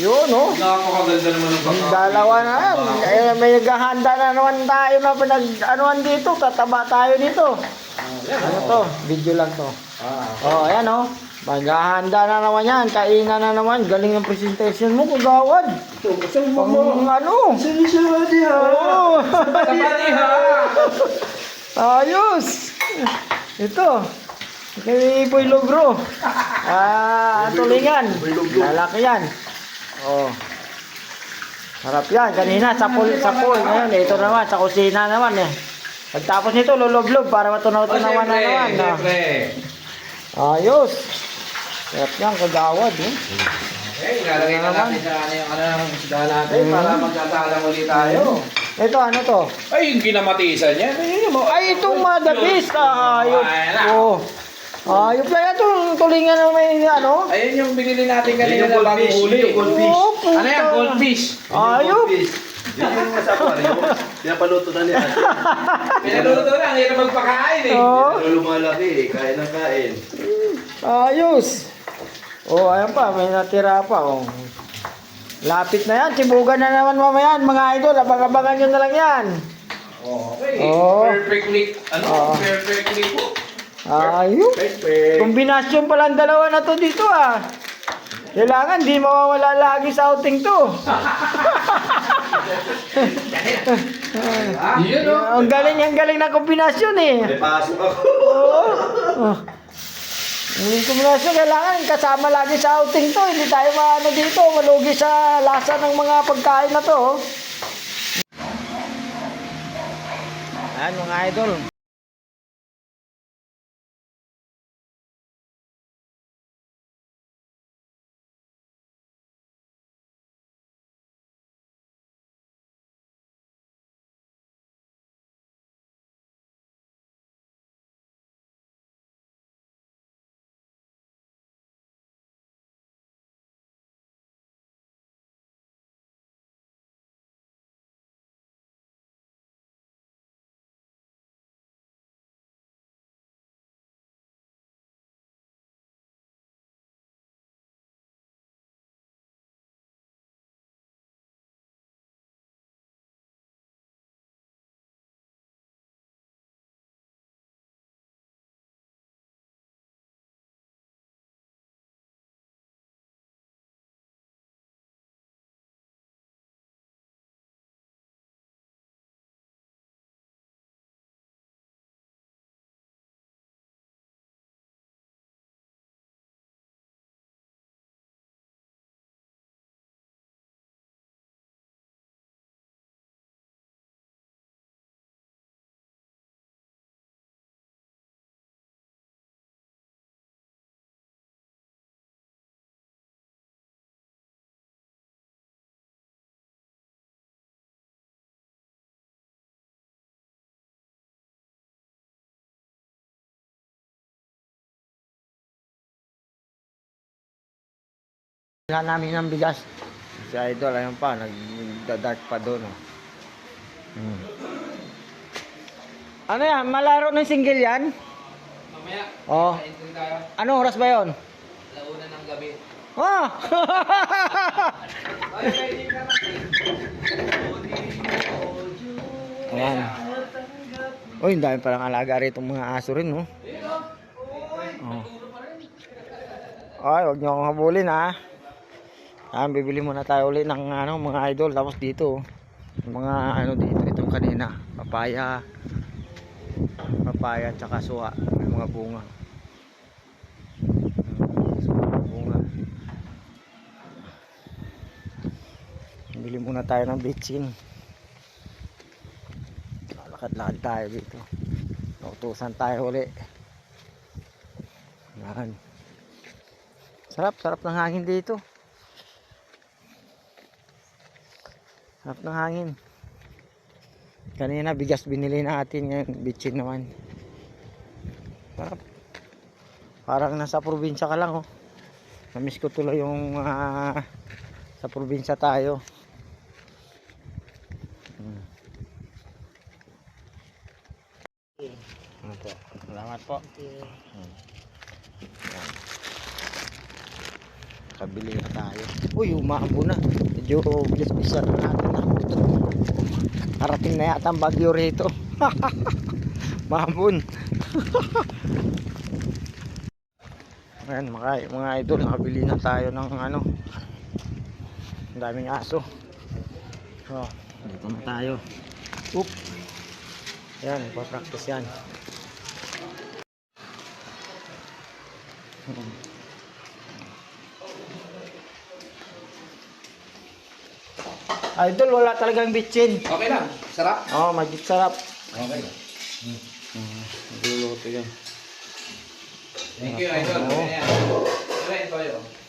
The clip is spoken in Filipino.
Yun, oh. Napakaganda naman ng baka. Dalawa na yan. Eh, may naghahanda na naman tayo na pinag anuan dito. Tataba tayo dito. Ano to? Video lang to. Oh, ayan oh. Maghahanda na naman yan. Kainan na naman. Galing ang presentation mo, kagawad. Pang ano? Sinisya ha. Oh. Kapati ha! Ayos! Ito. Kay Boy Logro. Ah, tulingan. Lalaki yan. Oh. Sarap yan. Kanina, sapul, sapul. Ngayon, ito naman, sa kusina naman eh. Pagtapos nito, luloblob para matunaw-tunawan na naman. ah. Siyempre. Ayos. Sarap yan, kagawad. Eh. Eh, ilalagay na natin sa ano yung ano ng isda natin para magsasalang ulit tayo. Ito, ano to? Ay, yung kinamatisan niya. Ayun mo. Ay, itong madabis. Ah, ayos. Ayan Oh. Ayos na itong tulingan na may ano. Ayun yung binili natin kanina Yung na bagong goldfish, huli. yung goldfish. Oh, puta. Ano yan? Goldfish. Ayos. Yan yung nasa aquarium. Pinapaluto na niya. Pinaluto na. Ang hirap magpakain eh. Oh. Pero lumalaki eh. Kain ng kain. Ayos. Oh, ayan pa, may natira pa. Oh. Lapit na yan, sibugan na naman mamaya mga idol. Abang-abangan nyo na lang yan. Okay. Oh. Perfectly. Ano? Oh. Perfectly po. Perfect. Kombinasyon pala ang dalawa na to dito ah. Kailangan di mawawala lagi sa outing to. Yun o. ang galing, ang galing na kombinasyon eh. May pasok ako. Oo. Oh. Yung kombinasyon kailangan kasama lagi sa outing to. Hindi tayo maano dito, malugi sa lasa ng mga pagkain na to. oh. Ayan mga idol. Wala namin ng bigas. Si Idol, ayun pa, nagda-dark pa doon. Oh. Hmm. Ano yan? Malaro ng single yan? Mamaya. Oh. Anong oras ba yon? Launa ng gabi. Ah! Na. Ayan. Uy, ang dami palang alaga rito mga aso rin, no? Oh. Ay, huwag niyo akong habulin, ha? Ah, bibili muna tayo ulit ng ano, mga idol. Tapos dito, oh. mga ano dito, itong kanina. Papaya. Papaya, tsaka suha. May mga bunga. Suha, bunga. Bili muna tayo ng bitchin. Lakad-lakad tayo dito. Nautusan tayo uli. Yan. Sarap, sarap ng hangin dito. Sarap ng hangin. Kanina bigas binili natin ngayon bitchin naman. Sarap. Parang nasa probinsya ka lang oh. Namiss ko tuloy yung ah, sa probinsya tayo. Hmm. Ano po? Salamat po. Hmm. Yan. nakabili na tayo. Uy, umabo na. Medyo bilis-bilisan na natin. Parating na yata ang bagyo rito. Mabon. Ayan, mga, mga idol, nakabili na tayo ng ano. Ang daming aso. So, dito na tayo. Oop. Yan, ipapractice yan. Hmm. Idol, wala talagang bitchin. Okay lang. Sarap. Oo, oh, magit sarap. Okay. Nagluluto yan. Thank you, Idol. Oo. Ayan. Ayan, Toyo.